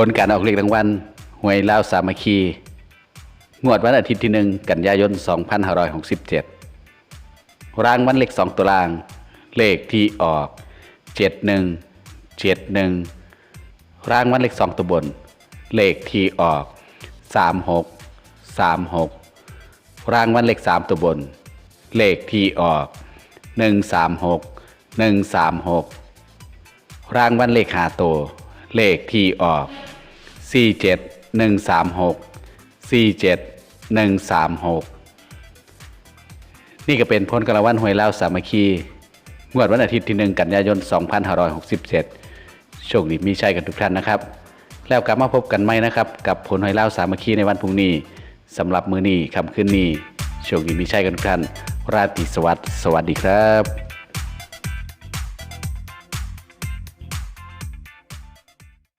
ผลการออกเลขรางวัลหวยลาวสามัคคี งวดวันอาทิตย์ที่หนึ่งกันยายน 2567 รางวัลเลข2ตัวราง เลขที่ออก 71 71 รางวัลเลข2ตัวบน เลขที่ออก 36 36 รางวัลเลข3ตัวบน เลขที่ออก 136 136 รางวัลเลขหาตัว เลขที่ออก 47 136 47 136 นี่ก็เป็นผลการางวัลหวยเล่าวสามัคคีงวดวันอาทิตย์ที่ 1 กันยายน 2567 โชคดีมีชัยกันทุกท่านนะครับ แล้วกลับมาพบกันใหม่นะครับ กับผลหวยเล่าวสามัคคีในวันพรุ่งนี้สำหรับมือนี้คำขึ้นนี้โชคดีมีชัยกันทุกท่าน ราตรีสวัสดิ์สวัสดีครับ